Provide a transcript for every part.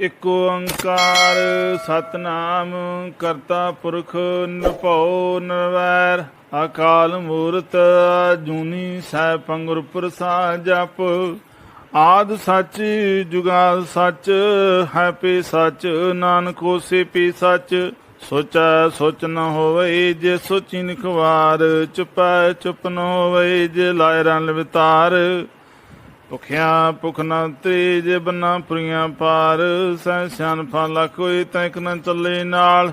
ਇਕ ਓੰਕਾਰ ਸਤਨਾਮ ਕਰਤਾ ਪੁਰਖ ਨਿਰਭਉ ਨਿਰਵੈਰ। ਅਕਾਲ ਮੂਰਤ ਜੂਨੀ ਸੈਭੰ ਗੁਰ ਪ੍ਰਸਾਦ ਜਪ। ਆਦ ਸੱਚ ਜੁਗਾਦ ਸੱਚ, ਹੈ ਪੀ ਸੱਚ, ਨਾਨਕ ਹੋਸੀ ਪੀ ਸੱਚ। ਸੋਚੈ ਸੋਚ ਨ ਹੋਵੇ ਜੇ ਸੋਚੀ ਨਿਖਵਾਰ, ਚੁਪੈ ਚੁਪ ਨ ਹੋਵੇ ਜੇ ਲਾਇ ਰਨ ਵਿਤਾਰ ਭੁਖਿਆ ਭੁਖ ਨਾ ਤੇਜ ਬੰਨਾ ਪੁਰੀਆਂ ਪਾਰ ਸੈ ਸਿਆਨ ਫਾਲਾ ਕੋਈ ਤੈਕ ਨਾ ਚੱਲੇ ਨਾਲ।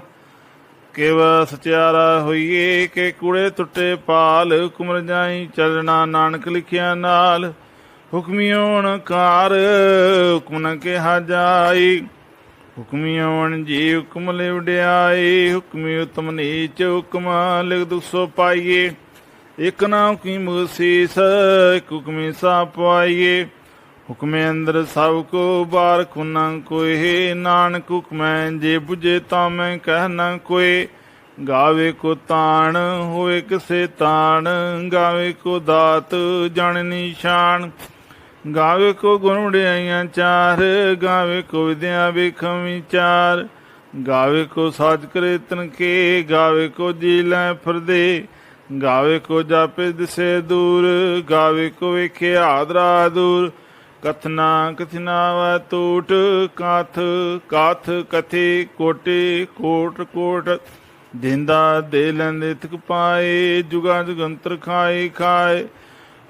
ਕਿਵ ਸਚਿਆਰਾ ਹੋਈਏ ਕਿ ਕੂੜੇ ਟੁੱਟੇ ਪਾਲ ਹੁਕਮ ਜਾਈ ਚੱਲਣਾ ਨਾਨਕ ਲਿਖਿਆ ਨਾਲ। ਹੁਕਮੀ ਹੋਣ ਕਾਰ, ਹੁਕਮ ਨ ਕਿਹਾ ਜਾਈ। ਹੁਕਮੀ ਆਵਣ ਜੀ ਹੁਕਮ ਲੈ ਵਡਿਆਈ ਹੁਕਮੀ ਉਤਮ ਨੀਚ ਹੁਕਮ, ਲਿਖ ਦੁਖ ਪਾਈਏ। ਇਕ ਨਾਮ ਕੀ ਮੁਸੀਸ, ਇਕ ਸਾ ਪਾਈਏ ਹੁਕਮੇ ਅੰਦਰ ਸਭ ਕੋ ਬਾਰ ਖੁਨਾ ਕੋਏ, ਨਾਨਕ ਹੁਕਮੈ ਜੇ 부ਝੇ ਤਾਂ ਮੈਂ ਕਹਿਣਾ ਕੋਏ। ਗਾਵੇ ਕੋ ਤਾਣ, ਹੋਏ ਕਿਸੇ ਤਾਣ, ਗਾਵੇ ਕੋ ਦਾਤ ਜਣ ਨਿਸ਼ਾਨ। ਗਾਵੇ ਕੋ ਗੁਣ ਚਾਰ, ਗਾਵੇ ਕੋ ਵਿਦਿਆ ਵੇਖਮ ਵਿਚਾਰ। ਗਾਵੇ ਕੋ ਸਾਜ ਕਰੇ ਤਨ ਕੇ ਗਾਵੇ ਕੋ ਜੀ ਲੈ ਫਰਦੇ। ਗਾਵੇ ਕੋ ਜਾਪੇ ਦਿਸੇ ਦੂਰ, ਗਾਵੇ ਕੋ ਵੇਖੇ ਆਦਰਾ ਦੂਰ। ਕਥਨਾ ਕਥਨਾ ਵਾ ਟੂਟ ਕਾਥ ਕਾਥ ਕਥੇ ਕੋਟੇ ਕੋਟ ਕੋਟ। ਦਿੰਦਾ ਦੇ ਲੈਂਦੇ ਤਕ ਪਾਏ, ਜੁਗਾ ਜੁਗੰਤਰ ਖਾਏ ਖਾਏ।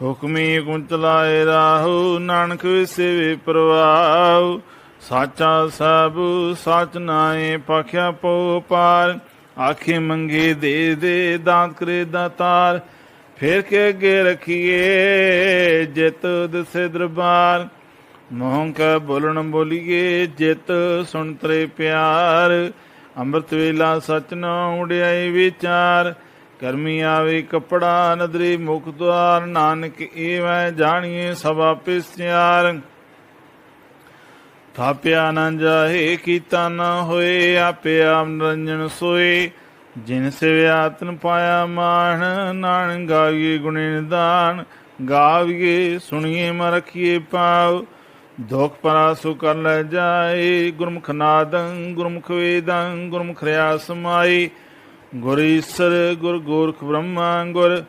ਹੁਕਮੀ ਹੁਕਮ ਚਲਾਏ ਰਾਹੂ, ਨਾਨਕ ਵਿਸੇਵੇ ਪ੍ਰਵਾਹ। ਸਾਚਾ ਸਭ ਸਚ ਨਾਏ ਪਖਿਆ ਪੋ ਪਾਰ। ਆਖੇ ਮੰਗੇ ਦੇ ਦੇ, ਦਾਤ ਕਰੇ ਦਾਤਾਰ ਫੇਰ ਕੇ ਅੱਗੇ ਰਖੀਏ ਜਿਤ ਦਸੇ ਦਰਬਾਰ। ਮੋਹੰ ਕਾ ਬੋਲਣ ਬੋਲੀਏ ਜਿਤ ਸੁਣ ਤਰੇ ਪਿਆਰ। ਅੰਮ੍ਰਿਤ ਵੇਲਾ ਸਚ ਨਾ ਉਡਿਆਈ ਵਿਚਾਰ। ਕਰਮੀ ਆਵੇ ਕਪੜਾ ਨਦਰੀ ਮੁਖ ਦੁਆਰ। ਨਾਨਕ ਏਵੈ ਜਾਣੀਏ ਸਭ ਆਪੇ ਸਿਆਰ ਥਾਪਿਆ ਨਾ ਜਾਹੇ ਕੀਤਾ ਨਾ ਹੋਏ, ਆਪੇ ਆਪ ਨਿਰੰਜਨ ਸੋਏ। ਜਿਨ ਸਿਵਿਆ ਤਨ ਪਾਇਆ ਮਾਣ ਨਾਨ ਗਾਵੀਏ ਗੁਣੇ ਨਿਦਾਨ। ਗਾਵੀਏ, ਸੁਣੀਏ ਮ ਰਖੀਏ ਪਾਉ ਦੁਖ ਪਰਾਸੁ ਕਰ ਲੈ ਜਾਏ। ਗੁਰਮੁਖ ਨਾਦੰ, ਗੁਰਮੁਖ ਵੇਦੰ, ਗੁਰਮੁਖ ਰਿਆ ਸਮਾਈ ਗੁਰ ਈਸਰ, ਗੁਰ ਗੋਰਖ ਬ੍ਰਹਮਾ, ਗੁਰ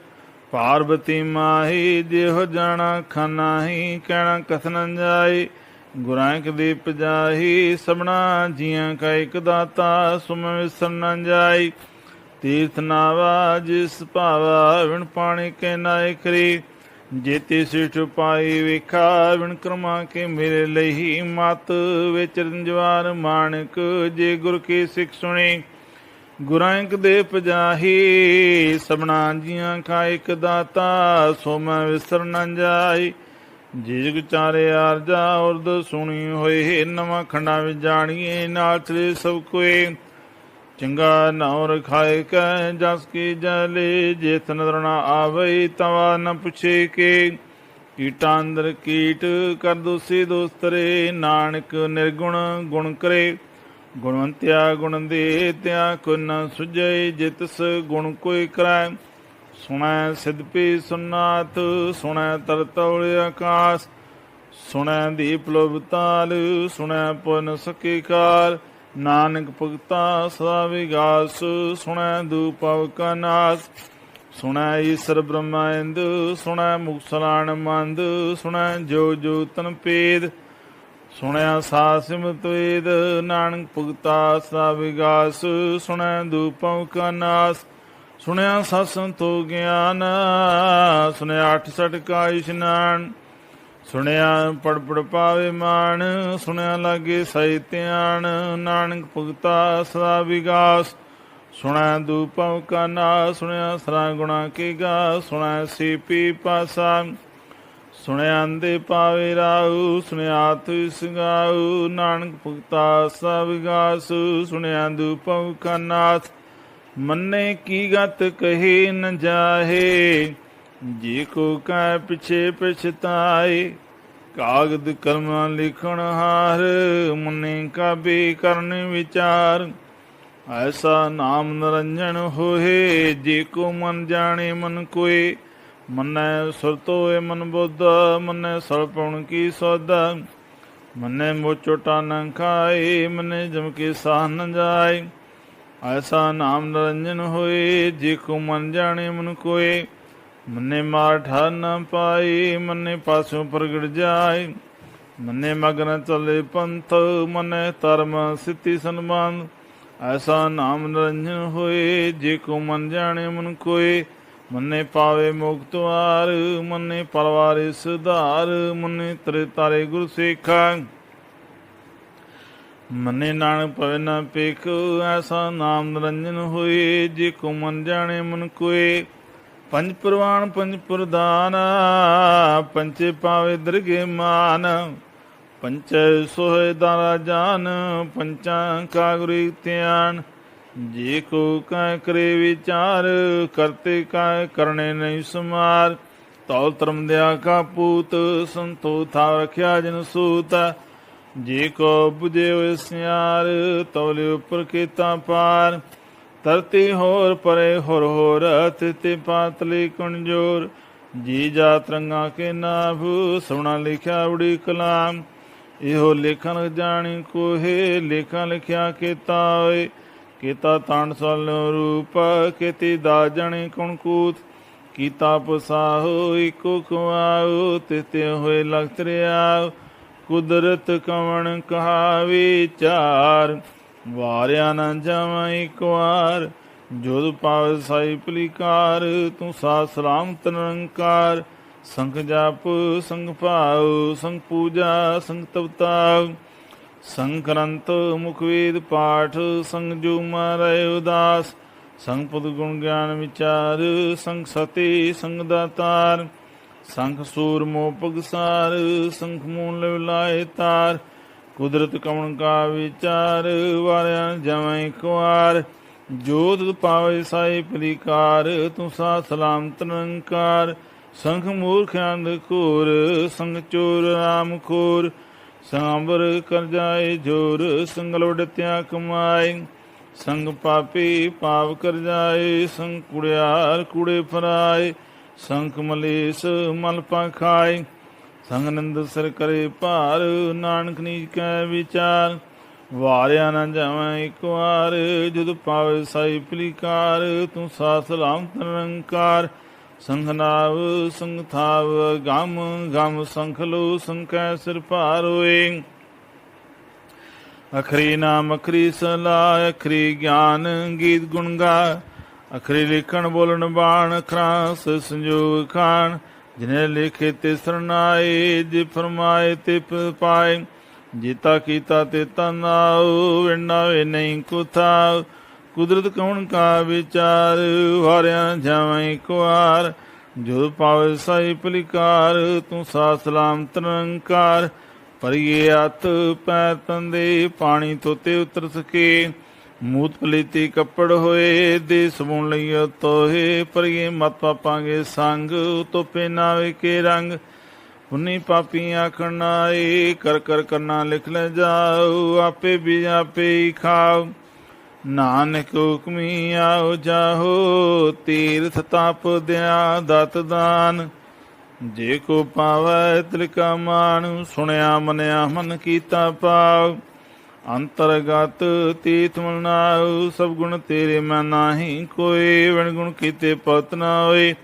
ਪਾਰਬਤੀ ਮਾਹੀ। ਦੇਹ ਜਾਣਾ ਖਾਨਾਹੀ ਕਹਿਣਾ ਕਥਨ ਜਾਏ। ਗੁਰਾਂ ਕੇ ਦੀਪ ਜਾਹੀ, ਸਭਨਾ ਜੀਆਂ ਕਾ ਇਕ ਦਾਤਾ, ਸੁਮ ਵਿਸਰ ਨ ਜਾਈ। ਤੀਰਥ ਨਾਵਾ, ਜਿਸ ਭਾਵਾ, ਵਿਣ ਪਾਣੀ ਕੇ ਨਾਇ ਕਰੀ ਜੇਤੀ ਸਿਠ ਪਾਈ ਵੇਖਾ, ਵਿਣ ਕਰਮਾ ਕੇ ਮੇਰੇ ਲਈ ਮਤ ਵਿੱਚ ਰੰਜਵਾਰ ਮਾਨਕ ਜੇ ਗੁਰ ਕੀ ਸਿੱਖ ਸੁਣੀ। ਗੁਰਾਂ ਇੱਕ ਦੇ ਪਜਾਹੀ ਸਭਨਾ ਜੀਆਂ ਕਾ ਇੱਕ ਦਾਤਾ ਸੋ ਮੈਂ ਵਿਸਰ ਨ ਜਾਈ। ਜਿਗ ਵਿਚਾਰੇ ਆਰਜਾ ਉਰਦ ਸੁਣੀ ਹੋਏ, ਨਵਾਂ ਖੰਡਾ ਵਿੱਚ ਜਾਣੀਏ ਨਾਲ ਤੇਰੇ ਸਭ ਕੋਏ। ਚੰਗਾ ਨਾਉ ਰਖਾਏ ਕੈ, ਜਸ ਕੀ ਜਲੇ ਜੇਤ ਨਦਰ ਨਾ ਆਵੇ, ਤਵਾ ਨ ਪੁਛੇ ਕੇ। ਕੀਟਾਂ ਅੰਦਰ ਕੀਟ ਕਰ ਦੋਸੀ ਦੋਸਤਰੇ, ਨਾਨਕ ਨਿਰਗੁਣ ਗੁਣ ਕਰੇ। ਗੁਣਵੰਤਿਆ ਗੁਣ ਦੇ, ਤਿਆ ਕੋ ਨ ਸੁਝੈ, ਜਿਤਸ ਗੁਣ ਕੋਈ ਕਰੈ ਸੁਣੈ ਸਿਧਪੀ ਸੁਨਾਤ ਸੁਣੈ ਤਰਤੌਲ ਆਕਾਸ, ਸੁਣੈ ਦੀਪ ਲੋਭ ਸੁਣੈ ਪੁਨ ਸਕੇ ਕਾਲ ਨਾਨਕ ਭਗਤਾ ਸਦਾ ਵਿਗਾਸ, ਸੁਣੈ ਦੂਪਵ ਕਾ ਨਾਸ, ਸੁਣੈ ਈਸਰ ਬ੍ਰਹਮਾਇੰਦ ਸੁਣੈ ਮੁਕਸਲਾਣ ਮੰਦ, ਸੁਣੈ ਜੋ ਜੋ ਤਨ ਪੇਦ ਸੁਣਿਆ ਸਾਸਿਮਤ ਵੇਦ ਨਾਨਕ ਭਗਤਾ ਸਦਾ ਵਿਗਾਸ, ਸੁਣੈ ਦੂਪਵ ਕਾ ਨਾਸ ਸੁਣਿਆ ਸਤ ਸੰਤੋ ਗਿਆਨ, ਸੁਣਿਆ ਅਠ ਸਠ ਕਾ ਇਸ਼ਨਾਨ ਸੁਣਿਆ ਪੜ ਪੜ ਪਾਵੇ ਮਾਨ ਸੁਣਿਆ ਲਾਗੇ ਸਹਿ ਧਿਆਨ, ਨਾਨਕ ਭਗਤਾ ਸਦਾ ਵਿਗਾਸ ਸੁਣਿਆ ਦੂਪਵ ਕਾ ਨਾ ਸੁਣਿਆ ਸਰਾ ਗੁਣਾ ਕੀ ਗਾ ਸੁਣਿਆ ਸੀ ਪੀ ਪਾਸਾ, ਸੁਣਿਆ ਅੰਦੇ ਪਾਵੇ ਰਾਉ ਸੁਣਿਆ ਤੁ ਸੰਗਾਉ ਨਾਨਕ ਭਗਤਾ ਸਦਾ ਵਿਗਾਸ, ਸੁਣਿਆ ਦੂਪਵ ਕਾ ਨਾਥ ਮੰਨੇ ਕੀ ਗਤ ਕਹੇ ਨ ਜਾਹੇ? ਜੀ ਕੋ ਕੈ ਪਿਛੇ ਪਛਤਾਏ। ਕਾਗਦ ਕਲਮਾ ਲਿਖਣ ਹਾਰ, ਮੁਨੇ ਕਾ ਬੇ ਕਰਨ ਵਿਚਾਰ। ਐਸਾ ਨਾਮ ਨਰੰਜਨ ਹੋਏ ਜੇ ਕੋ ਮਨ ਜਾਣੇ ਮਨ ਕੋਏ। ਮਨੈ ਸੁਰਤੋਏ ਮਨ ਬੁੱਧ, ਮਨੈ ਸਰਪਣ ਕੀ ਸੋਦਾ ਮੰਨੇ ਮੋਚੋਟਾ ਨ ਖਾਏ, ਮੰਨੇ ਜਮ ਕੇ ਸਾਹ ਨ ਜਾਏ। ਐਸਾ ਨਾਮ ਨਿਰੰਜਨ ਹੋਏ, ਜੇ ਕੋ ਮਨ ਜਾਣੇ ਮਨ ਕੋਏ। ਮੰਨੇ ਮਾਰ ਠਾਰ ਨ ਪਾਏ, ਮੰਨੇ ਪਾਸੋਂ ਪ੍ਰਗਟ ਜਾਏ। ਮੰਨੇ ਮਗਨ ਚਲੇ ਪੰਥ, ਮੰਨੇ ਧਰਮ ਸਿੱਧੀ ਸਨਮਾਨ। ਐਸਾ ਨਾਮ ਨਿਰੰਜਨ ਹੋਏ, ਜੇ ਕੋ ਮਨ ਜਾਣੇ ਮਨ ਕੋਏ। ਮੰਨੇ ਪਾਵੇ ਮੁਕਤਵਾਰ ਮੰਨੇ ਪਰਵਾਰੇ ਸੁਧਾਰ ਮੰਨੇ ਤਰੇ ਤਾਰੇ ਗੁਰ ਸੇਖਾ। ਮੰਨੇ ਨਾਨਕ ਪਵੇ ਨਾ ਪੇਖ, ਐਸਾ ਨਾਮ ਨਿਰੰਜਨ ਹੋਏ, ਜੇ ਕੋ ਮਨ ਜਾਣੇ ਮਨ ਕੋਏ। ਪੰਜ ਪ੍ਰਵਾਨ, ਪੰਜ ਪ੍ਰਦਾਨ ਪੰਚੇ ਪਾਵੇ ਦਰਗੇ ਮਾਨ। ਪੰਚ ਸੋਹੇ ਦਾਰਾ ਜਾਨ, ਪੰਚਾਂ ਕਾ ਧਿਆਨ। ਜੇ ਕੋ ਕੈ ਕਰੇ ਵਿਚਾਰ, ਕਰਤੇ ਕੈ ਕਰਨੇ ਨਹੀਂ ਸਮਾਰ। ਤੌਲ ਧਰਮ ਦਿਆ ਕਾ ਪੂਤ, ਸੰਤੋ ਥਾ ਰਖਿਆ ਜਨ ਸੂਤ। ਜੇ ਕੋ 부ਜੇ ਹੋਏ ਸਿਆਰ, ਤੌਲੇ ਉੱਪਰ ਕੀਤਾ ਪਾਰ। ਧਰਤੀ ਹੋਰ ਪਰੇ, ਹੋਰ ਹੋਰ ਤਿਤੇ ਪਾਤਲੀ ਕਣਜੋਰ ਜੀ ਜਾ ਤਰੰਗਾ ਕੇ ਨਾਭ ਸੁਣਾ ਲਿਖਿਆ ਉੜੀ ਕਲਾਮ। ਇਹੋ ਲੇਖਨ ਜਾਣੀ ਕੋਹੇ, ਲੇਖਾਂ ਲਿਖਿਆ ਕੀਤਾ ਓਏ ਕੀਤਾ ਤਾਣ ਸਲ ਰੂਪ, ਕੀਤੀ ਦਾ ਜਣੀ ਕੁਣ ਕੂਤ। ਕੀਤਾ ਪਸਾਹੋ ਇਕੋ ਖਵਾਓ ਤਿਤੇ ਹੋਏ ਲਖਤ ਰਿਆ ਕੁਦਰਤ ਕਵਣ ਕਹਾ ਵਿਚਾਰ ਵਾਰਿਆ ਨਾ ਜਾਵਾਂ ਇੱਕ ਵਾਰ। ਜੋਦ ਪਾਵੇ ਸਾਈ ਪਲੀਕਾਰ, ਤੂੰ ਸਾ ਸਲਾਮਤ ਨਿਰੰਕਾਰ। ਸੰਖ ਜਪ, ਸੰਗ ਭਾਉ, ਸੰਗ ਪੂਜਾ, ਸੰਗ ਤਵਤਾ ਸੰਕਰੰਤ ਮੁਖ ਵੇਦ ਪਾਠ, ਸੰਗ ਜੋ ਮਾਰੇ ਉਦਾਸ। ਸੰਗ ਪਦ ਗੁਣ ਗਿਆਨ ਵਿਚਾਰ, ਸੰਗ ਸਤੀ, ਸੰਗ ਦਾਤਾਰ। ਸੰਖ ਸੂਰ ਮੋ ਪਗਸਾਰ, ਸੰਖ ਮੂਲ ਲਾਏ ਤਾਰ, ਕੁਦਰਤ ਕਵਣ ਕਾ ਵਿਚਾਰ, ਵਾਰਿਆ ਜਵੇਂ ਇੱਕ ਜੋਤ ਪਾਵੇ ਸਾਈ ਪ੍ਰੀਕਾਰ ਤੂੰ ਸਾ ਸਲਾਮਤ ਨਿਰੰਕਾਰ ਸੰਖ ਮੂਰਖ ਅੰਧ ਘੋਰ, ਸੰਗ ਚੋਰ ਰਾਮ ਖੋਰ। ਸਾਂਬਰ ਕਰ ਜਾਏ ਜੋਰ ਸੰਗਲ ਵਡਤਿਆ ਕਮਾਏ। ਸੰਗ ਪਾਪੀ ਪਾਪ ਕਰ ਜਾਏ, ਸੰਗ ਕੁੜਿਆਰ ਕੁੜੇ ਫਰਾਏ। ਸੰਖ ਮਲੇਸ ਮਲ ਪਾ ਖਾਏ ਸੰਗ ਨੰਦ ਸਰ ਕਰੇ ਭਾਰ, ਨਾਨਕ ਨੀਜ ਕੈ ਵਿਚਾਰ, ਵਾਰਿਆ ਨਾ ਜਾਵਾਂ ਇੱਕ ਵਾਰ ਜਦ ਪਾਵੇ ਸਾਈ ਪਲੀਕਾਰ, ਤੂੰ ਸਾ ਸਲਾਮਤ ਨਿਰੰਕਾਰ ਸੰਘ ਨਾਵ ਸੰਘ ਥਾਵ, ਗਮ ਗਮ ਸੰਖ ਲੋ ਸੰਕੈ ਸਿਰ ਭਾਰ ਹੋਏ। ਅਖਰੀ ਨਾਮ ਅਖਰੀ ਸਲਾਹ, ਅਖਰੀ ਗਿਆਨ ਗੀਤ ਗੁਣ ਗਾ ਅਖਰੀ ਲਿਖਣ ਬੋਲਣ ਬਾਣ, ਖਰਾਸ ਸੰਜੋਗ ਖਾਨ ਜਿਨੇ ਲਿਖੇ ਤੇ ਸਰਨਾਏ, ਜਿ ਫਰਮਾਏ ਤੇ ਪਾਏ। ਜੀਤਾ ਕੀਤਾ ਤੇ ਤਨਾਉ ਵਿਣਾ ਵੇ ਨਹੀਂ ਕੁਥਾ ਕੁਦਰਤ ਕੌਣ ਕਾ ਵਿਚਾਰ ਵਾਰਿਆ ਜਾਵਾਂ ਕੁਆਰ ਵਾਰ ਜੋ ਪਾਵੇ ਸਾਈ ਪਲਿਕਾਰ, ਤੂੰ ਸਾ ਸਲਾਮ ਤਰੰਕਾਰ ਪਰਿਏ ਹੱਥ, ਪੈਰ ਤੰਦੇ, ਪਾਣੀ ਤੋਤੇ ਉਤਰ ਸਕੇ। ਮੂਤ ਪਲੀਤੀ ਕੱਪੜ ਹੋਏ, ਦੇ ਸਬੂਣ ਲਈ ਤੋਹੇ, ਪਰਿਏ ਮਤ ਪਾਪਾਂਗੇ ਸੰਗ, ਤੋਪੇ ਨਾ ਕੇ ਰੰਗ। ਪੁੰਨੀ ਪਾਪੀ ਆਖਣ ਆਏ, ਕਰ ਕਰ ਕਰਨਾ ਲਿਖ ਲੈ ਜਾਓ, ਆਪੇ ਵੀ ਆਪੇ ਹੀ ਖਾਓ। ਨਾਨਕ ਹੁਕਮੀ ਆਓ ਜਾਹੋ, ਤੀਰਥ ਤਪ ਦਿਆ ਦਤ ਦਾਨ। ਜੇ ਕੋ ਪਾਵੈ ਤ੍ਰਿਕਾ ਮਾਨ ਸੁਣਿਆ ਮਨਿਆ ਮਨ ਕੀਤਾ ਪਾਉ ਅੰਤਰਗਤ ਤੀਤ ਮਨਾਉ ਸਭ ਗੁਣ ਤੇਰੇ ਮੈਂ ਨਾਹੀ, ਕੋਈ ਵਣ ਗੁਣ ਕੀਤੇ ਪਤ ਨਾ ਹੋਏ।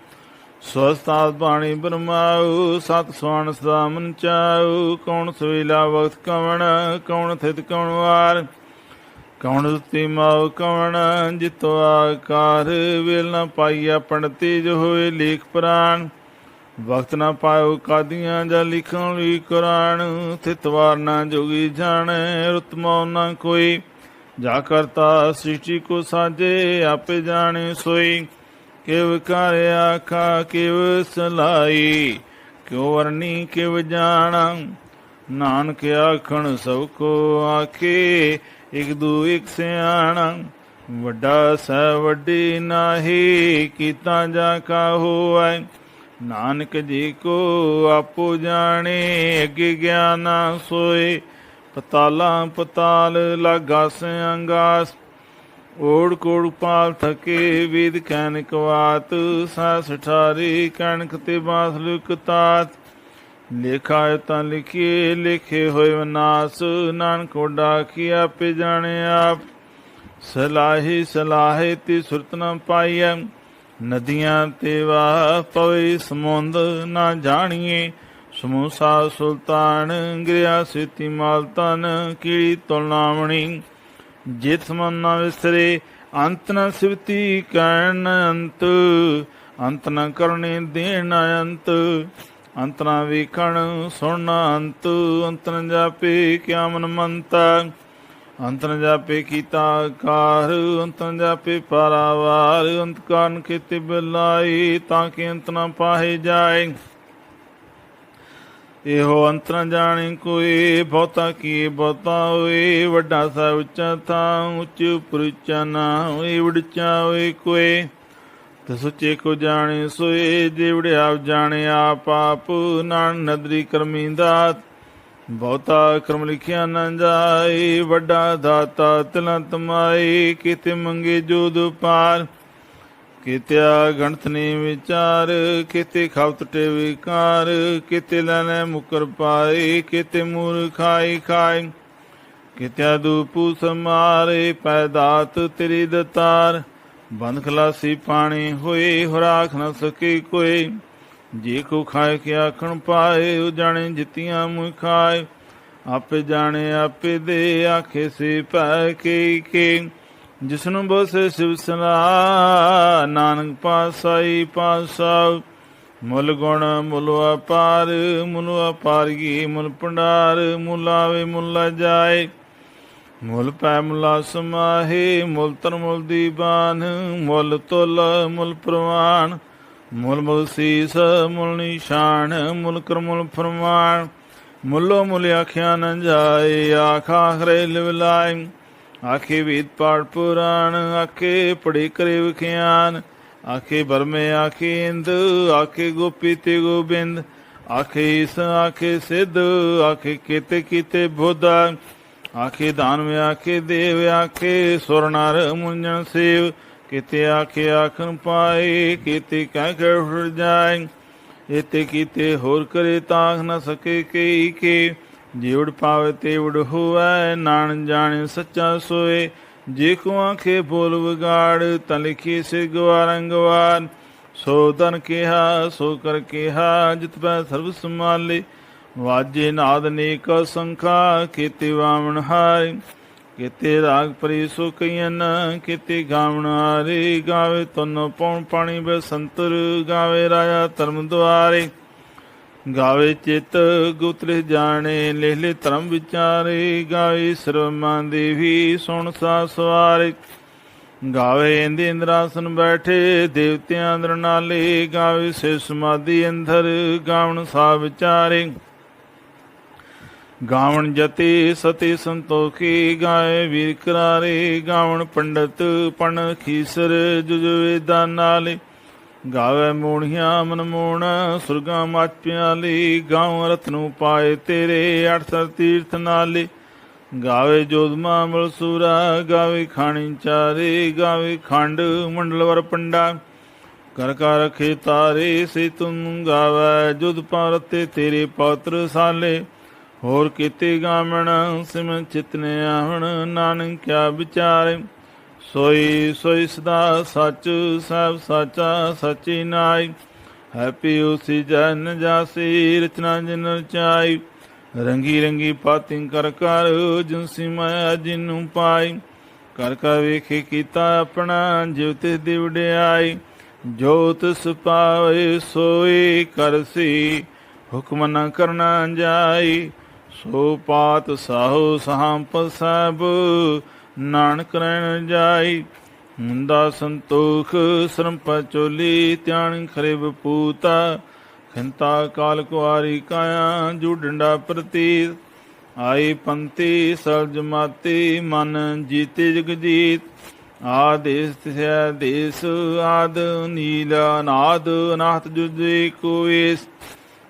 ਸਵਸਤਾਤ ਬਾਣੀ ਬਰਮਾਉ, ਸਤ ਸਵਣ ਸਦਾ ਮਨ ਚਾਉ। ਕੌਣ ਸਵੇਲਾ ਵਖਤ ਕਵਣ, ਕੌਣ ਥਿਤ ਕੌਣ ਵਾਰ। ਕੌਣ ਸੁਤੀ ਮਾਉ ਕਵਣ, ਜਿਤੋ ਆਕਾਰ, ਵੇਲ ਨਾ ਪਾਈਆ ਪੰਡਤੀ ਜੋ ਹੋਏ ਲੇਖ ਪ੍ਰਾਨ। ਵਕਤ ਨਾ ਪਾਇਓ ਕਾਦੀਆਂ ਜਾਂ ਲਿਖਣ ਲਈ ਕੁਰਾਨ ਥਿਤਵਾਰ ਨਾ ਜੋਗੀ ਜਾਣੈ ਰਤਮੋ ਨਾ ਕੋਈ। ਜਾ ਕਰਤਾ ਸ੍ਰਿਸ਼ਟੀ ਕੋ ਸਾਜੇ ਆਪੇ ਜਾਣੇ ਸੋਈ। ਕਿਵ ਕਰ ਆਖਾ, ਕਿਵ ਸਲਾਈ। ਕਿਉ ਵਰਨੀ, ਕਿਵ ਜਾਣਾ। ਨਾਨਕ ਆਖਣ, ਸਭ ਕੋ ਆਖੇ, ਇਕ ਦੂ ਇਕ ਸਿਆਣਾ। ਵੱਡਾ ਸੈ, ਵੱਡੀ ਨਾਹੀ, ਕੀਤਾ ਜਾ ਕਾ ਹੋਐ ਨਾਨਕ ਜੀ ਕੋ ਆਪੋ ਜਾਣੇ, ਅੱਗੇ ਗਿਆਨਾ ਸੋਏ। ਪਤਾਲਾਂ ਪਤਾਲ ਲਾਗਾ ਸੰਗਾਸ ਓੜ ਕੋੜ ਪਾਲ ਥਕੇ, ਵਿਦ ਕੈਨਿਕ ਵਾਤ ਸਾਸ ਠਾਰੀ ਕਣਕ ਤੇ ਬਾਸ ਲੁਕ ਤਾਤ ਲੇਖਾ ਤਾਂ ਲਿਖੀਏ, ਲਿਖੇ ਹੋਏ ਵਿਨਾਸ਼ ਨਾਨਕ ਓਡਾ ਕੀ ਆਪੇ ਜਾਣੇ ਆਪ। ਸਲਾਹੀ ਸਲਾਹੇ ਤੇ ਸੁਰਤ ਨ ਪਾਈਐ। ਨਦੀਆਂ ਤੇ ਵਾਹ ਪਵੇ ਸਮੁੰਦ ਨਾ ਜਾਣੀਏ। ਸਮੂਸਾ ਸੁਲਤਾਨ ਗਿਰਿਆ ਸਿਤੀ ਮਾਲ ਕੀੜੀ ਤੁਲਨਾਵਣੀ ਜਿਤ ਮਨ ਨਾ ਵਿਸਰੇ ਅੰਤ ਨ ਸਿਵਤੀ ਕਰਨ ਅੰਤ। ਅੰਤ ਨ ਕਰਨੇ ਦੇਣ ਅੰਤ। ਅੰਤ ਨ ਵੇਖਣ ਸੁਣ ਅੰਤ। ਅੰਤ ਨ ਜਾਪੇ ਕਿਆ ਮਨ ਮੰਤਾ ਅੰਤ ਜਾਪੇ ਕੀਤਾ ਕਾਰ, ਅੰਤ ਜਾਪੇ ਪਾਰਾਵਾਰ, ਅੰਤ ਕਾਰਨ ਕੀਤੇ ਬਿਲਾਈ ਤਾਂ ਕਿ ਅੰਤ ਨ ਪਾਹੇ ਜਾਏ। ਇਹੋ ਅੰਤ ਨ ਜਾਣੇ ਕੋਈ, ਬਹੁਤਾ ਕੀ ਬਹੁਤਾ ਹੋਏ। ਵੱਡਾ ਸਾ ਉੱਚਾ ਥਾਂ, ਉੱਚ ਉਪਰ ਨਾ ਹੋਏ। ਵਿੜਚਾ ਹੋਏ ਕੋਈ, ਤੇ ਸੁੱਚੇ ਕੋ ਜਾਣੇ ਸੋਏ। ਜਿਵੜੇ ਆਪ ਜਾਣੇ ਆਪ ਆਪ ਨਾਨ ਨਦਰੀ ਕਰਮੀ ਬਹੁਤਾ ਕਰਮ ਲਿਖਿਆ ਨਾ ਜਾਏ, ਵੱਡਾ ਦਾਤਾ ਤਿਲੰਤ ਮਾਈ ਕਿਤੇ ਮੰਗੇ ਜੋਦ ਪਾਰ। ਕਿਤਿਆ ਗਣਤ ਨੇ ਵਿਚਾਰ, ਕਿਤੇ ਖਵਤ ਟੇ ਵਿਕਾਰ ਕਿਤੇ ਲੈਣੇ ਮੁਕਰ ਪਾਏ, ਕਿਤੇ ਮੂਰ ਖਾਈ ਖਾਈ ਕਿਤਿਆ ਦੂਪੂ ਸਮਾਰੇ, ਪੈਦਾਤ ਤੇਰੀ ਦਤਾਰ। ਬੰਦ ਖਲਾਸੀ ਪਾਣੀ ਹੋਏ, ਹੁਰਾਖ ਨ ਸਕੇ ਕੋਈ। ਜੇ ਕੋ ਖਾਏ ਕਿ ਆਖਣ ਪਾਏ, ਉਹ ਜਾਣੇ ਜਿਤੀਆਂ ਮੁ ਖਾਏ। ਆਪੇ ਜਾਣੇ, ਆਪੇ ਦੇ ਆਖੇ ਸੇ ਪੈ ਕੇ ਕੇ। ਜਿਸਨੂੰ ਬਸੇ ਸਿਵ ਸਨਾ ਨਾਨਕ ਪਾਸਾਈ ਪਾਸਾ। ਮੁੱਲ ਗੁਣ, ਮੁੱਲ ਅਪਾਰ ਮੁੱਲ ਅਪਾਰਗੀ ਮੁੱਲ ਭੰਡਾਰ ਮੁਲਾਵੇ ਮੁਲਾ ਜਾਏ। ਮੁੱਲ ਪੈ, ਮੁਲਾ ਸਮਾਹੇ, ਮੁੱਲ ਤਨ ਮੁੱਲ ਦੀਬਾਨ ਮੁੱਲ ਤੁਲ, ਮੁੱਲ ਪ੍ਰਵਾਨ। ਮੁਲ ਮੁੱਲ ਸੀਸ, ਮੁੱਲ ਨਿਸ਼ਾਨ, ਮੁੱਲ ਕਰ ਮੁੱਲ ਫਰਮਾਨ, ਮੁੱਲੋ ਮੁੱਲ ਆਖਿਆ ਨ ਜਾਏ, ਆਖਾ ਹਰੇ ਲਿਵਲਾਈ ਆਖੇ ਵੇਦ ਪਾੜ ਪੁਰਾਣ, ਆਖੇ ਪੜੇ ਕਰੇ ਵਿਖਿਆਨ। ਆਖੇ ਬਰਮੇ, ਆਖੇ ਇੰਦ, ਆਖੇ ਗੋਪੀ ਤੇ ਗੋਬਿੰਦ। ਆਖੇ ਇਸ, ਆਖੇ ਸਿੱਧ, ਆਖੇ ਕੀਤੇ ਕੀਤੇ ਬੁੱਧਾ। ਆਖੇ ਦਾਨਵ, ਆਖੇ ਦੇਵ, ਆਖੇ ਸੁਰਨਰ ਮੁੰਜਨ ਸੇਵ। ਕਿਤੇ ਆਖੇ ਆਖਣ ਪਾਏ, ਕਿਤੇ ਕਹਿ ਕੇ ਉੜ ਜਾਏ। ਇਤੇ ਕੀਤੇ ਹੋਰ ਕਰੇ ਤਾਖ ਨ ਸਕੇ ਕਈ ਕੇ। ਜਿਵੜ ਪਾਵੇ ਤੇ ਉੜ ਹੋਵੇ ਨਾਨ ਜਾਣੇ ਸੱਚਾ ਸੋਏ। ਜੇ ਕੋ ਆਖੇ ਬੋਲ ਵਿਗਾੜ, ਤਾਂ ਲਿਖੀ ਸੇ ਗਵਾਰੰਗਵਾਰ ਸੋ ਤਨ ਕਿਹਾ, ਸੋ ਕਰ ਕਿਹਾ, ਜਿਤ ਪੈ ਸਰਬ ਸਮਾਲੇ ਵਾਜੇ ਨਾਦ ਨੇਕ ਸੰਖਾ ਕੀਤੇ ਵਾਵਣ ਹਾਰੇ ਕਿਤੇ ਰਾਗ ਪਰੀ ਸੋ ਕਈਨ ਕੀਤੇ ਗਾਵਣ ਹਾਰੇ ਗਾਵੇ ਤਨ ਪਉਣ ਪਾਣੀ ਬੇ ਸੰਤਰ ਗਾਵੇ ਰਾਜਾ ਧਰਮ ਦੁਆਰੇ। ਗਾਵੇ ਚਿਤ ਗੁਤਰੇ ਜਾਣੇ ਲੈ ਧਰਮ ਵਿਚਾਰੇ। ਗਾਵੇ ਸਰਮਾਂ ਦੇਵੀ ਸੁਣ ਸਾ ਸਵਾਰੇ। ਗਾਵੇ ਇੰਦੇ ਇੰਦਰਾਸਨ ਬੈਠੇ, ਦੇਵਤਿਆਂ ਅੰਦਰ ਨਾਲੇ। ਗਾਵੇ ਸੇ ਸਮਾਧੀ ਅੰਦਰ ਗਾਵਣ ਸਾ ਵਿਚਾਰੇ। ਗਾਵਣ ਜਤੇ ਸਤੇ ਸੰਤੋਖੀ ਗਾਏ ਵੀਰ ਕਰਾਰੇ, ਗਾਵਣ ਪੰਡਤ ਪਣ ਖੀਸਰ ਜੁਜ ਵੇਦਾਂ ਨਾਲੇ। ਗਾਵੇ ਮੋਣੀਆਂ ਮਨ ਮੋਣ ਸੁਰਗਾ ਮਚ ਪਿਆਲੀ, ਗਾਉ ਰਤਨੂ ਪਾਏ ਤੇਰੇ ਅਠਸਰ ਤੀਰਥ ਨਾਲੇ। ਗਾਵੇ ਜੋਦਮਾ ਮਲ ਸੂਰਾ, ਗਾਵੇ ਖਾਣੀ ਚਾਰੇ, ਗਾਵੇ ਖੰਡ ਮੰਡਲਵਰ ਪੰਡਾ। ਕਰ ਕਰ ਰਖੇ ਤਾਰੇ ਸੇ ਤੁਮ ਗਾਵੇ ਜੁਦ ਪਾਰਤੇ ਤੇਰੇ ਪਾਤਰ ਸਾਲੇ। ਹੋਰ ਕੀਤੇ ਗਾਮਣ ਸਿਮ ਚਿਤਨੇ ਆਵਣ, ਨਾਨਕ ਕਿਆ ਵਿਚਾਰੇ। ਸੋਈ ਸੋਈ ਸਦਾ ਸੱਚ, ਸਭ ਸਾਚਾ, ਸਚੀ ਨਾਈ। ਹੈਪੀ ਉਸੀ ਜਨ ਜਾਸੀ, ਰਚਨਾ ਜਿਨ ਰਚਾਈ। ਰੰਗੀ ਰੰਗੀ ਪਾਤਿੰ ਕਰ ਕਰ ਜਿਨਸੀ ਮਾਇਆ ਜਿਨੂੰ ਪਾਈ। ਕਰ ਕਰ ਵੇਖੇ ਕੀਤਾ ਆਪਣਾ ਜਿਵ ਤੇ ਦਿਵੜਾਈ ਜੋਤ ਤਿਸ ਪਾਵੇ ਸੋਈ ਕਰਸੀ ਹੁਕਮ ਨ ਕਰਨਾ ਜਾਈ। ਸੋ ਪਾਤ ਸਾਹੋ ਸਾਂਪ ਸਭ, ਨਾਨਕ ਰਹਿਣ ਜਾਈ। ਮੁੰਦਾ ਸੰਤੋਖ ਸਰਮ ਪਚੋਲੀ ਧਿਆਨ ਖਰੇ ਬਪੂਤਾ ਖੰਤਾ ਕਾਲ ਕੁਆਰੀ ਕਾਇਆ ਜੂ ਡੰਡਾ ਪ੍ਰਤੀਤ। ਆਈ ਪੰਤੀ ਸਲਜ ਮਾਤੀ, ਮਨ ਜੀਤੇ ਜਗ ਜੀਤ ਆਦੇਸ ਤਿਸੈ ਦੇਸ, ਆਦ ਨੀਲਾ ਨਾਦ ਨਾਥ ਜੁਜੇ ਕੋਇਸ।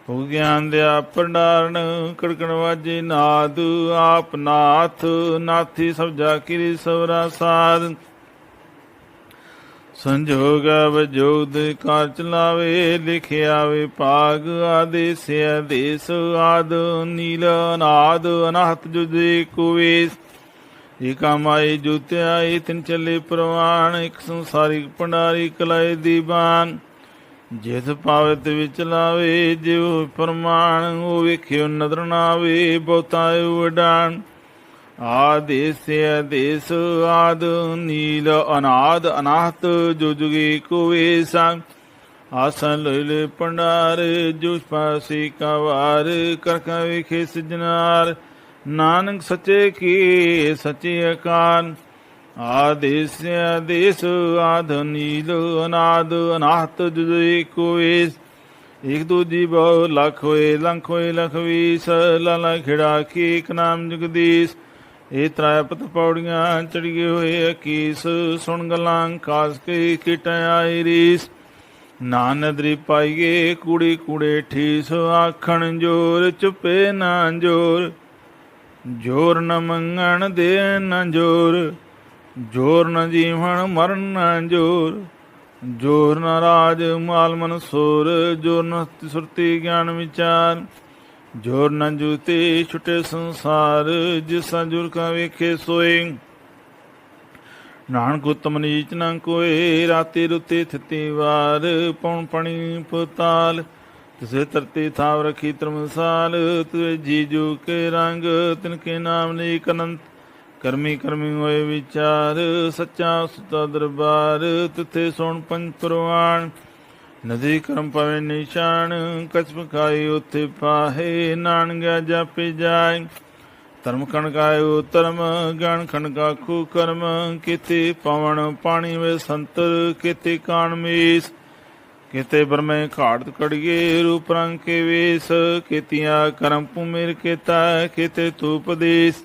ਹੋ ਗਿਆਨ ਦਿਆ ਪੰਡਾਰਨ ਕੜਕਣ ਵਾਜੇ ਨਾਦ, ਆਪ ਨਾਥ, ਨਾਥੀ ਸਭ ਜਾ ਕਿਰੀ ਸਵਰਾ ਸਾਧ। ਸੰਜੋਗ ਵਜੋਗ ਕਾਰ ਚਲਾਵੇ, ਲਿਖਿਆ ਵਿਭਾਗ ਆਦੇਸ ਦੇਸ਼ ਆਦ ਨੀਲ ਅਨਾਦ, ਅਨਹਤ ਜੁਦੇ ਕੁਵੇਸ ਏਕਾ ਮਾਈ ਜੁਤਿਆਈ ਤਿਨ ਚੱਲੇ ਪ੍ਰਵਾਨ, ਇੱਕ ਸੰਸਾਰਿਕ ਪੰਡਾਰੀ ਕਲਾਏ ਦੀਵਾਨ। ਜਿਤ ਪਾਵਤ ਵਿੱਚ ਲਾਵੇ, ਜਿਉ ਪ੍ਰਮਾਣ, ਉਹ ਵੇਖਿਓ ਨਦਰ ਨਾਵੇ, ਬਹੁਤਾ ਉਡਾਨ ਆਦੇਸ ਆਦੇਸ, ਆਦ, ਨੀਲ, ਅਨਾਦ, ਅਨਾਹਤ, ਜੋ ਜੁਗੇ ਕੋਏ ਸੰਗ ਆਸਨ ਲੋਇਲੇ ਪੰਡਾਰ, ਜੋ ਪਾਸੀ ਕਵਾਰ ਕਰਕਾ ਵਿਖੇ ਵੇਖੇ ਸਜਨਾਰ। ਨਾਨਕ ਸੱਚੇ ਕੀ, ਸੱਚੇ ਅਕਾਨ ਆਦੇਸ ਆਦੇਸ ਆਦ ਨੀਲ ਅਨਾਦ ਅਨਾਹਤ ਜੁਦੇ ਕੋਏ ਇਕ ਦੂਜੀ ਬਹੁ ਲੱਖ ਹੋਏ, ਲੰਖ ਹੋਏ, ਲਖ ਵੀਸ। ਲਾਲਾ ਖਿੜਾ ਕੀ ਇੱਕ ਨਾਮ ਜਗਦੀਸ਼। ਇਹ ਤ੍ਰਾਇਪਤ ਪੌੜੀਆਂ ਚੜੀਏ ਹੋਏ ਅਕੀਸ। ਸੁਣ ਗਲਾਂ ਕਾਸ ਕੇ ਕਿਟ ਆਈ ਰੀਸ। ਨਾਨਦਰੀ ਪਾਈਏ ਕੂੜੀ ਕੂੜੇ ਠੀਸ। ਆਖਣ ਜੋਰ ਚੁਪੇ ਨਾ ਜੋਰ। ਜੋਰ ਨ ਮੰਗਣ ਦੇ ਨ ਜੋਰ। ਜੋਰ ਨ ਜੀਵਨ ਮਰਨ ਨ ਜੋਰ ਜੋਰ ਨ ਰਾਜ ਮਾਲ ਮਨ ਸੋਰ, ਜੋਰ ਨ ਸੁਰਤੀ ਗਿਆਨ ਵਿਚਾਰ, ਜੋਰ ਨ ਜੂਤੇ ਛੁਟੇ ਸੰਸਾਰ, ਜਿਸ ਜੁਰ ਕਾ ਵੇਖੇ ਸੋਏ। ਨਾਨਕ ਉਤਮ ਨੀਚ ਨ ਕੋਏ, ਰਾਤੇ ਰੁਤੇ ਥਿਤੀ ਵਾਰ, ਪਉਣ ਪਣੀ ਪੁਤਾਲ ਤਿਸੇ ਤਰਤੀ ਥਾਵ ਰਖੀ ਤਰਮਸਾਲ ਤੁਏ ਜੀਜੂ ਕੇ ਰੰਗ, ਤਿਨ ਕੇ ਨਾਮ ਨੀ ਕਨੰਤ ਕਰਮੀ ਕਰਮੀ ਹੋਏ ਵਿਚਾਰ, ਸੱਚਾ ਸੁਤਾ ਦਰਬਾਰ, ਤਿਥੇ ਸੋਣ ਪੰਜ ਪ੍ਰਵਾਨ ਨਦੀ ਕਰਮ ਪਵੇ ਨਿਸ਼ਾਨ ਕਸਮ ਖਾਈ ਉਥੇ ਪਾਹੇ ਨਾਨਗਾ ਜਾਪੇ ਜਾਏ। ਧਰਮ ਕਣਕਾਇਓ ਧਰਮ ਗਣ ਖਣਕਾ ਖੂ ਕਰਮ। ਕਿਤੇ ਪਵਨ ਪਾਣੀ ਵੇ ਸੰਤਰ, ਕਿਤੇ ਕਾਣ ਮੀਸ। ਕਿਤੇ ਬਰਮੇ ਘਾੜਤ ਕੜੀਏ, ਰੂਪ ਰੰਗ ਕੇ ਵੇਸ। ਕਿਤਿਆ ਕਰਮ ਭੂਮਿਰ ਕੀਤਾ ਕਿਤੇ ਤੂਪ ਦੇਸ।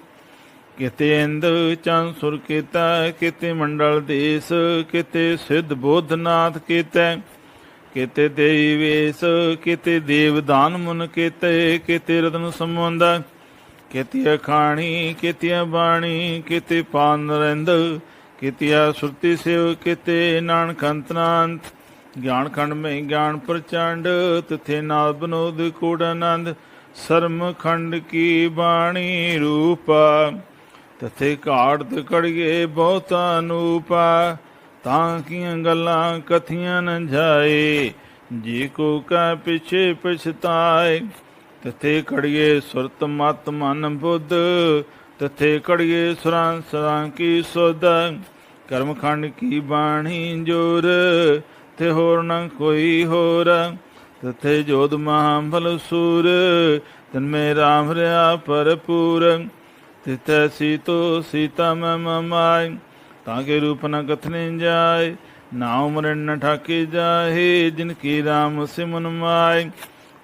ਕਿਤੇ ਇੰਦ ਚੰ ਸੁਰ ਕੀਤਾ, ਕਿਤੇ ਮੰਡਲ ਦੇਸ, ਕਿਤੇ ਸਿੱਧ ਬੋਧਨਾਥ ਕੀਤਾ, ਕਿਤੇ ਦੇਈ ਵੇਸ, ਕਿਤੇ ਦੇਵ ਮੁਨ ਕਿਤੇ ਕਿਤੇ ਰਤਨ ਸੰਬੰਧ, ਕਿਤੇ ਖਾਣੀ ਕਿਤੇ ਬਾਣੀ, ਕਿਤੇ ਪਾਨ ਰਹਿੰਦ ਕਿਤੇ ਸੁਰਤੀ ਸਿਵ, ਕਿਤੇ ਨਾਨਕ ਅੰਤਨਾੰਤ ਗਿਆਨ ਖੰਡ ਮੈਂ ਗਿਆਨ ਪ੍ਰਚੰਡ, ਤਿਥੇ ਨਾਲ ਬਨੋਦ ਕੋੜ ਆਨੰਦ, ਸਰਮ ਖੰਡ ਕੀ ਬਾਣੀ ਰੂਪਾ। ਤਥੇ ਘਾੜਤ ਕੜੀਏ ਬਹੁਤਾ ਅਨੂਪਾ ਤਾਂ ਕੀਆਂ ਗੱਲਾਂ ਕਥੀਆਂ ਨ ਜਾਏ। ਜੀ ਕੋ ਕਾ ਪਿਛੇ ਪਛਤਾਏ, ਤਥੇ ਕੜੀਏ ਸੁਰਤ ਮਤ ਮਨ ਬੁੱਧ, ਤਥੇ ਕੜੀਏ ਸੁਰਾਂ ਸਰਾਂ ਕੀ ਸੁਧ। ਕਰਮਖੰਡ ਕੀ ਬਾਣੀ ਜੋਰ, ਤੇ ਹੋਰ ਨ ਕੋਈ ਹੋਰ। ਤਥੇ ਜੋਦ ਮਹਾਂਬਲ ਸੂਰ, ਤਨ ਮੇ ਰਾਮ ਰਿਆ ਭਰਪੂਰ। ਤਿਤੈ ਸੀਤੋ ਸੀਤਾ ਮੈਂ ਤਾਂ ਕੇ ਰੂਪ ਨ ਕਥਨੇ ਜਾਏ ਨਾਮ ਮਰਨ ਨ ਠਾਕੇ ਜਾਹੇ, ਜਿਨ ਕੀ ਰਾਮ ਸਿਮਨ ਮਾਈ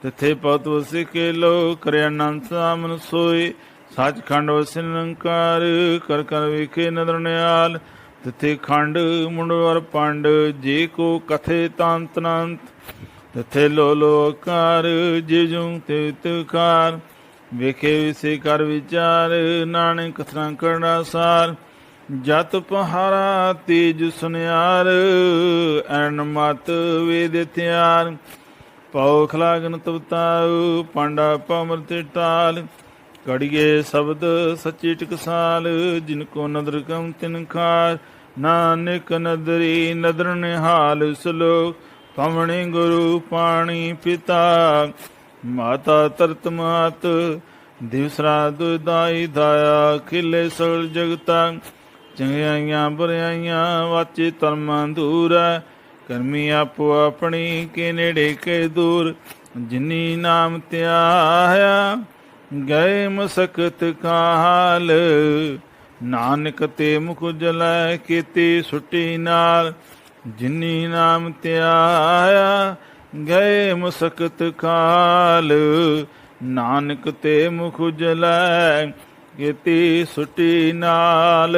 ਤਿਥੇ ਪਤ ਵਸਿ ਕੇ ਲੋ ਕਰਿ ਅਨੰਦ ਸਾਮਨ ਸੋਈ ਸੱਚਖੰਡ ਵਸਿ ਨਿਰੰਕਾਰ, ਕਰ ਕਰ ਵੇਖੇ ਨਦਰ ਨਿਆਲ ਤਿਥੇ ਖੰਡ ਮੁੰਡਵਰ ਪੰਡ, ਜੇ ਕੋ ਕਥੇ ਤੰਤ ਨੰਤ ਤਿਥੇ ਲੋ ਲੋਕਾਰ ਜਿਜੂ ਤੇ ਤੁਕਾਰ ਵੇਖੇ ਵਿਸੇ ਕਰ ਵਿਚਾਰ, ਨਾਨਕ ਕਥਨਾ ਕਰਨਾ ਸਾਰ, ਜਤ ਪਹਾਰਾ ਤੇਜ ਸੁਨਿਆਰ, ਐਨ ਮਤ ਵੇਦ ਤਿਆਰ। ਪਉ ਖਲਾਗਨ ਤਵਤਾਉ, ਪਾਂਡਾ ਪਮਰਤ ਟਾਲ। ਕੜੀਏ ਸ਼ਬਦ ਸੱਚੀ ਟਕਸਾਲ, ਜਿਨ ਕੋ ਨਦਰ ਕਮ ਤਿਨ ਖਾਰ। ਨਾਨਕ ਨਦਰੀ ਨਦਰ ਨਿਹਾਲ ਸਲੋਕ ਪਵਣੀ ਗੁਰੂ ਪਾਣੀ ਪਿਤਾ। ਮਾਤਾ ਤਰਤ ਮਾਤ, ਦਿਵਸਰਾ ਦੁਦਾਈ ਦਾਇਆ ਖਿਲੇ ਸਲ ਜਗਤਾ, ਚੰਗਿਆਈਆਂ ਬੁਰਾਈਆਂ ਵਾਚੇ ਧਰਮਾਂ ਦੂਰ ਕਰਮੀ ਆਪੋ ਆਪਣੀ ਕੇ ਨੇੜੇ ਕੇ ਦੂਰ, ਜਿਨੀ ਨਾਮ ਧਿਆਇਆ, ਗਏ ਮਸਕਤ ਕਾਲ। ਨਾਨਕ ਤੇ ਮੁਖ ਜਲੈ ਕੀਤੀ ਸੁਟੀ ਨਾਲ, ਜਿਨੀ ਨਾਮ ਧਿਆਇਆ ਗਏ ਮੁਸਕਤ ਕਾਲ ਨਾਨਕ ਤੇ ਮੁਖ ਜਲੈ ਕੀਤੀ ਸੁਟੀ ਨਾਲ।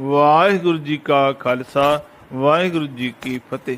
ਵਾਹਿਗੁਰੂ ਜੀ ਕਾ ਖਾਲਸਾ, ਵਾਹਿਗੁਰੂ ਜੀ ਕੀ ਫਤਿਹ।